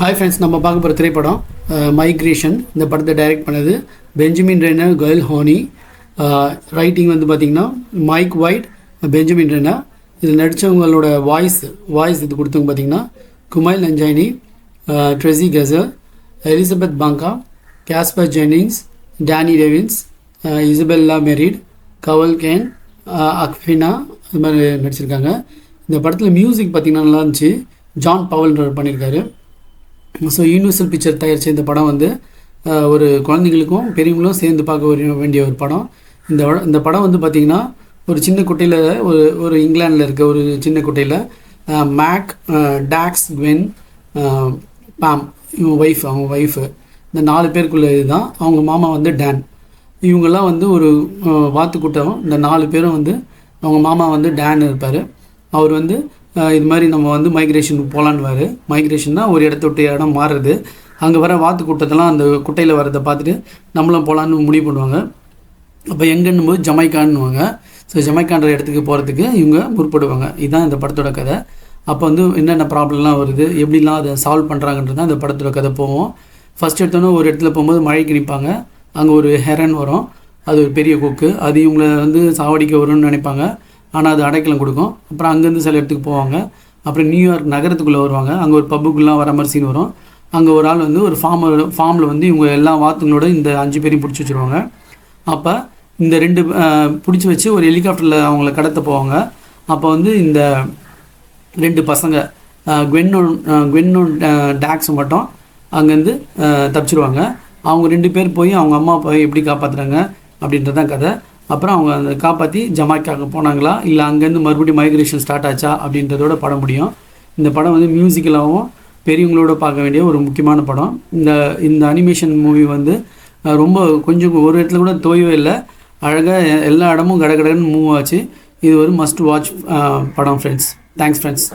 Hi friends நம்ம பார்க்க போகிற திரைப்படம் மைக்ரேஷன் இந்த படத்தை டைரக்ட் பண்ணது Benjamin Renner Guylo Homsy writing வந்து பார்த்திங்கன்னா மைக் ஒயிட் பெஞ்சமின் ரெனா இதில் நடித்தவங்களோட வாய்ஸ் வாய்ஸ் இது கொடுத்தவங்க பார்த்திங்கன்னா குமைல் நஞ்சாயினி ட்ரெஸி கசல் எலிசபெத் பாங்கா கேஸ்பர் ஜெனிங்ஸ் டேனி டெவின்ஸ் இசபெல்லா மெரிட் கவல் கேன் அக்ஃபினா இது மாதிரி நடிச்சிருக்காங்க. இந்த படத்தில் மியூசிக் பார்த்திங்கன்னா நல்லா இருந்துச்சு. ஜான் பவல்ன்றவர் பண்ணியிருக்காரு ஸோ யூனிவர்சல் பிக்சர் தயாரித்த இந்த படம் வந்து ஒரு குழந்தைங்களுக்கும் பெரியவங்களும் சேர்ந்து பார்க்க வேண்டிய ஒரு படம். இந்த இந்த படம் வந்து பார்த்திங்கன்னா ஒரு சின்ன குட்டையில் ஒரு ஒரு இங்கிலாந்தில் இருக்க ஒரு சின்ன குட்டையில் மேக் டாக்ஸ் குவென் பாம் இவங்க ஒய்ஃப் அவங்க ஒய்ஃபு இந்த நாலு பேருக்குள்ள இதுதான். அவங்க மாமா வந்து டேன் இவங்கெல்லாம் வந்து ஒரு வாத்து கூட்டம். இந்த நாலு பேரும் வந்து அவங்க மாமா வந்து டேன் இருப்பார். அவர் வந்து இது மாதிரி நம்ம வந்து மைக்ரேஷனுக்கு போகலான்னுவார் மைக்ரேஷன்னா ஒரு இடத்த விட்டு இடம் மாறுறது. அங்கே வர வாத்து கூட்டத்தெல்லாம் அந்த குட்டையில் வரதை பார்த்துட்டு நம்மளும் போகலான்னு முடிவு பண்ணுவாங்க. அப்போ எங்கன்னும் போது ஜமைக்கான்னுவாங்க. ஸோ ஜமைக்கான்ற இடத்துக்கு போகிறதுக்கு இவங்க முற்படுவாங்க. இதுதான் இந்த படத்தோட கதை. அப்போ வந்து என்னென்ன ப்ராப்ளம்லாம் வருது? எப்படிலாம் அதை சால்வ் பண்ணுறாங்கன்றது தான் படத்தோட கதை. போவோம். ஃபஸ்ட் எடுத்தோன்னே ஒரு இடத்துல போகும்போது மழைக்கு நிற்பாங்க. அங்கே ஒரு ஹெரன் வரும். அது ஒரு பெரிய கொக்கு. அது இவங்கள வந்து சாவடிக்க வரும்னு நினைப்பாங்க. ஆனால் அது அடைக்கலம் கொடுக்கும். அப்புறம் அங்கேருந்து சில இடத்துக்கு போவாங்க. அப்புறம் நியூயார்க் நகரத்துக்குள்ளே வருவாங்க. அங்கே ஒரு பப்புக்குலாம் வர மாதிரி சீன் வரும். அங்கே ஒரு ஆள் வந்து ஒரு ஃபார்ம் ஃபார்மில் வந்து இவங்க எல்லா வாத்துங்களோட இந்த அஞ்சு பேரையும் பிடிச்சி வச்சுருவாங்க. அப்போ இந்த ரெண்டு பிடிச்சி வச்சு ஒரு ஹெலிகாப்டரில் அவங்கள கடத்த போவாங்க. அப்போ வந்து இந்த ரெண்டு பசங்க குவென்னோன் குவென்னோன் டேக்ஸ் மட்டும் அங்கேருந்து தப்பிச்சிருவாங்க. அவங்க ரெண்டு பேர் போய் அவங்க அம்மா போய் எப்படி காப்பாற்றுறாங்க அப்படின்றதான் கதை. அப்புறம் அவங்க அந்த காப்பாற்றி ஜமாய்க்காக போனாங்களா? இல்லை அங்கேருந்து மறுபடியும் மைக்ரேஷன் ஸ்டார்ட் ஆச்சா? அப்படின்றதோட படம் முடியும். இந்த படம் வந்து மியூசிக்கலாகவும் பெரியவங்களோட பார்க்க வேண்டிய ஒரு முக்கியமான படம். இந்த இந்த அனிமேஷன் மூவி வந்து ரொம்ப கொஞ்சம் ஒரு இடத்துல கூட தோயவே இல்லை. அழகாக எல்லா இடமும் கடகடன்னு மூவ் ஆச்சு. இது ஒரு மஸ்ட் வாட்ச் படம் ஃப்ரெண்ட்ஸ் தேங்க்ஸ் ஃப்ரெண்ட்ஸ்